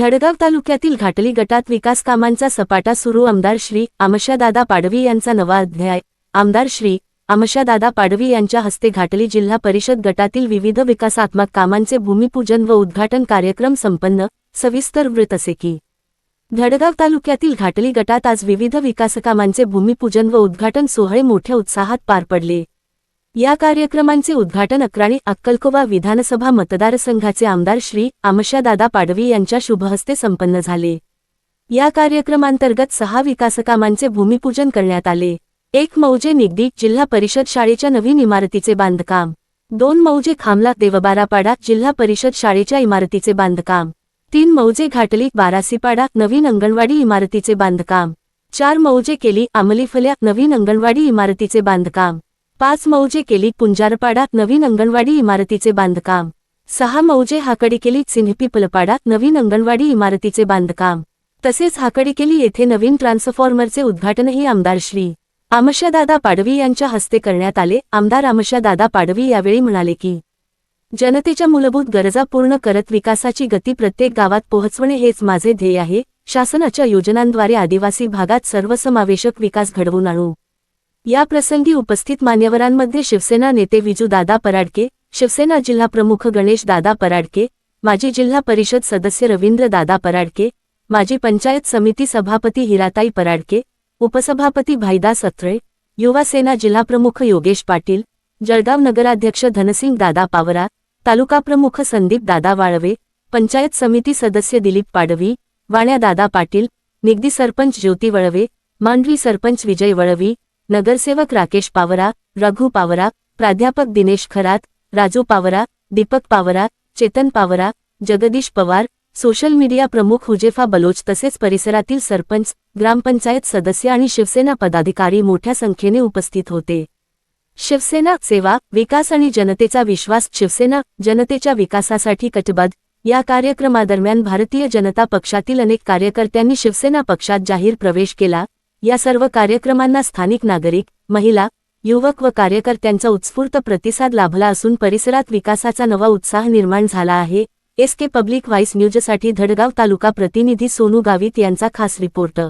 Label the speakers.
Speaker 1: धडगाव तालुक्यातील घाटली गटात विकास कामांचा सपाटा सुरू. आमदार श्री आमशादादा पाडवी यांचा नवा अध्याय. आमदार श्री आमशादादा पाडवी यांच्या हस्ते घाटली जिल्हा परिषद गटातील विविध विकासात्मक कामांचे भूमिपूजन व उद्घाटन कार्यक्रम संपन्न सविस्तर वृत्त असे की धडगाव तालुक्यातील घाटली गटात आज विविध विकासकामांचे भूमिपूजन व उद्घाटन सोहळे मोठ्या उत्साहात पार पडले. या कार्यक्रमांचे उद्घाटन अक्राणी अक्कलकोवा विधानसभा मतदारसंघाचे आमदार श्री आमशादादा पाडवी यांच्या शुभहस्ते संपन्न झाले. या कार्यक्रमांतर्गत सहा विकासकामांचे भूमिपूजन करण्यात आले. एक मौजे निगडी जिल्हा परिषद शाळेच्या नवीन इमारतीचे बांधकाम. दोन मौजे खामला देवबारापाडा जिल्हा परिषद शाळेच्या इमारतीचे बांधकाम. तीन मौजे घाटली बारासीपाडा नवीन अंगणवाडी इमारतीचे बांधकाम. चार मौजे केली आमलीफल्या नवीन अंगणवाडी इमारतीचे बांधकाम. पाच मौजे केली पुंजारपाडा नवीन अंगणवाडी इमारतीचे बांधकाम. सहा मौजे हाकडी केली सिन्हपीपलपाडा नवीन अंगणवाडी इमारतीचे बांधकाम. तसेच हाकडी केली येथे नवीन ट्रान्सफॉर्मरचे उद्घाटनही आमदार श्री. आमशादादा पाडवी यांच्या हस्ते करण्यात आले. आमदार आमशादादा पाडवी यावेळी म्हणाले की जनतेच्या मूलभूत गरजा पूर्ण करत विकासाची गती प्रत्येक गावात पोहोचवणे हेच माझे ध्येय आहे. शासनाच्या योजनांद्वारे आदिवासी भागात सर्वसमावेशक विकास घडवून आणू. या प्रसंगी उपस्थित मान्यवरांमध्ये शिवसेना नेते विजू दादा पराडके शिवसेना जिल्हा प्रमुख गणेश दादा पराडके माजी जिल्हा परिषद सदस्य रवींद्र दादा पराडके माजी पंचायत समिती सभापती हिराताई पराडके उपसभापती भाईदास अत्रे युवा सेना जिल्हाप्रमुख योगेश पाटील जळगाव नगराध्यक्ष धनसिंग दादा पावरा तालुका प्रमुख संदीप दादा वाळवे पंचायत समिती सदस्य दिलीप पाडवी वाण्या दादा पाटील निगदी सरपंच ज्योती वळवे मांडवी सरपंच विजय वळवी नगरसेवक राकेश पावरा रघु पावरा प्राध्यापक दिनेश खरात राजू पावरा दीपक पावरा चेतन पावरा जगदीश पवार सोशल मीडिया प्रमुख हुजेफा बलोच तसेच परिसरातील सरपंच ग्रामपंचायत सदस्य आणि शिवसेना पदाधिकारी मोठ्या संख्येने उपस्थित होते. शिवसेना सेवा विकास आणि जनतेचा विश्वास शिवसेना जनतेच्या विकासासाठी कटिबद्ध या कार्यक्रमादरम्यान भारतीय जनता पक्षातील अनेक कार्यकर्त्यांनी शिवसेना पक्षात जाहीर प्रवेश केला. या सर्व कार्यक्रमांना स्थानिक नागरिक महिला युवक व कार्यकर्त्यांचा उत्स्फूर्त प्रतिसाद लाभला असून परिसरात विकासाचा नवा उत्साह निर्माण झाला आहे. एस के पब्लिक व्हाईस न्यूजसाठी धडगाव तालुका प्रतिनिधी सोनू गावित यांचा खास रिपोर्ट.